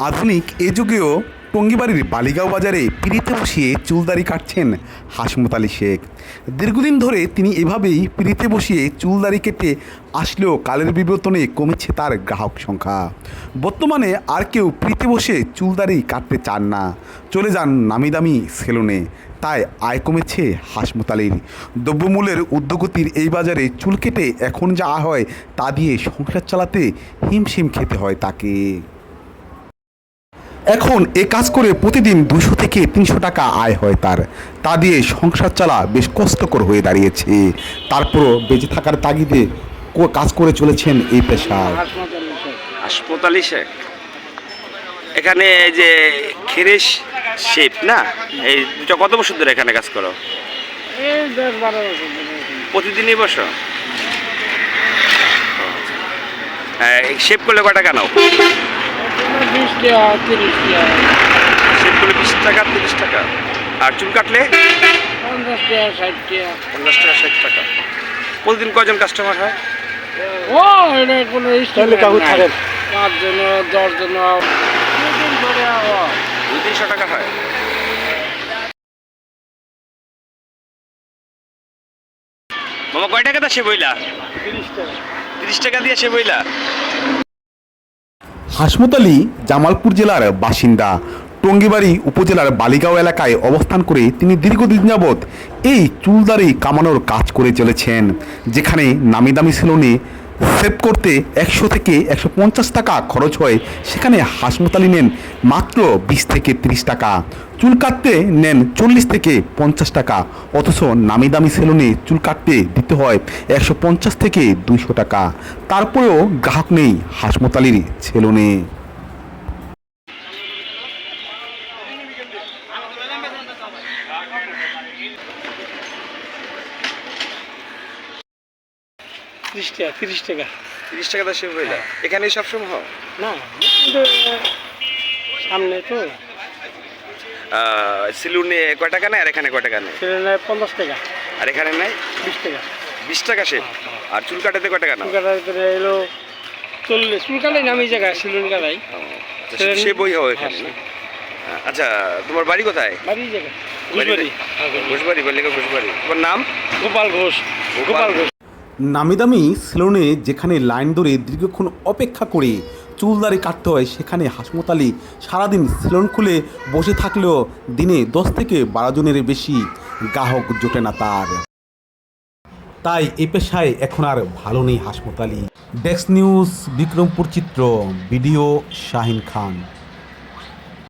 আধুনিক এ যুগেও টঙ্গিবাড়ির বালিগাঁও বাজারে পিড়িতে বসিয়ে চুলদাড়ি কাটছেন হাসমত আলী শেখ। দীর্ঘদিন ধরে তিনি এভাবেই পিড়িতে বসিয়ে চুলদাড়ি কেটে আসলেও কালের বিবর্তনে কমেছে তার গ্রাহক সংখ্যা। বর্তমানে আর কেউ পিড়িতে বসে চুলদাড়ি কাটতে চান না। চলে যান নামি দামি সেলুনে। তাই আয় কমেছে হাসমত আলীর। দ্রব্যমূল্যের উদ্যোগতির এই বাজারে চুল কেটে এখন যা হয় তা দিয়ে সংসার চালাতে হিমশিম খেতে হয় তাকে। এখন এ কাজ করে প্রতিদিন দুশো থেকে তিনশো টাকা আয় হয় তার। তা দিয়ে সংসার চালা বেশ কষ্টকর হয়ে দাঁড়িয়েছে। তারপরও বেঁচে থাকার তাগিদে কাজ করে চলেছেন এই পেশায়। হাসপাতাল শেখ এখানে এই যে খিরিশ শেপ না? এই দুটো কত বছর ধরে এখানে কাজ করো? এখানে। প্রতিদিনই বসো? শেপ করলে কয় টাকা নাও? এখানে বিশ টাকা তিরিশ টাকা শেপ বিশ টাকা তিরিশ টাকা। আর চুল কাটলে? পঞ্চাশ টাকা ষাট টাকা পঞ্চাশ টাকা ষাট টাকা। প্রতিদিন কয়জন কাস্টমার হয়? ও এটা কোনো স্ট্যান্ডার্ড নাই। পাঁচ জন দশ জন দুদিন ধরে দুই তিনশো টাকা হয়। মামা কয় টাকা দা সে বইলা? তিরিশ টাকা। তিরিশ টাকা দিয়ে সে বইলা? হাসমত আলী জামালপুর জেলার বাসিন্দা। টঙ্গিবাড়ি উপজেলার বালিগাঁও এলাকায় অবস্থান করে তিনি দীর্ঘদিন যাবৎ এই চুলদারি কামানোর কাজ করে চলেছেন, যেখানে নামি দামি সেলুনে সেভ করতে একশো থেকে একশো পঞ্চাশ টাকা খরচ হয়। সেখানে হাসমত আলী নেন মাত্র বিশ থেকে তিরিশ টাকা। চুল কাটতে নেন চল্লিশ থেকে পঞ্চাশ টাকা। অথচ নামি দামি সেলুনে চুল কাটতে দিতে হয় একশো পঞ্চাশ থেকে দুইশো টাকা। তারপরেও গ্রাহক নেই হাসমত আলীর সেলুনে। ত্রিশ টাকা তিরিশ টাকা। তিরিশ টাকা দা সে বইলা এখানে সবসময় হয়? না সামনে তো। সিলুনে কয় টাকা নেয় আর এখানে কয় টাকা নেয়? সেটা নেয় পঞ্চাশ টাকা। আর এখানে নেয়? বিশ টাকা। বিশ টাকা সে? আর চুল কাটাতে কয় টাকা না চুল কাটার ভিতরে এলো চল্লিশ। চুল কাটাই নামি জায়গায় সিলুন কাটাই। সে বই হয় এখানে। আচ্ছা তোমার বাড়ি কোথায়? বাড়ি জায়গায়। ঘুষবাড়ি। ঘোষবাড়ি বললে ঘোষবাড়ি? তোমার নাম? গোপাল ঘোষ। গোপাল ঘোষ। নামি দামি সেলুনে যেখানে লাইন ধরে দীর্ঘক্ষণ অপেক্ষা করে চুলদারি কাটতে হয়, সেখানে হাসমত আলী সারাদিন সেলুন খুলে বসে থাকলেও দিনে দশ থেকে বারো জনের বেশি গ্রাহক জোটে না তার। তাই এ পেশায় এখন আর ভালো নেই হাসমত আলী ডেস্ক নিউজ বিক্রমপুর চিত্র ভিডিও শাহিন খান।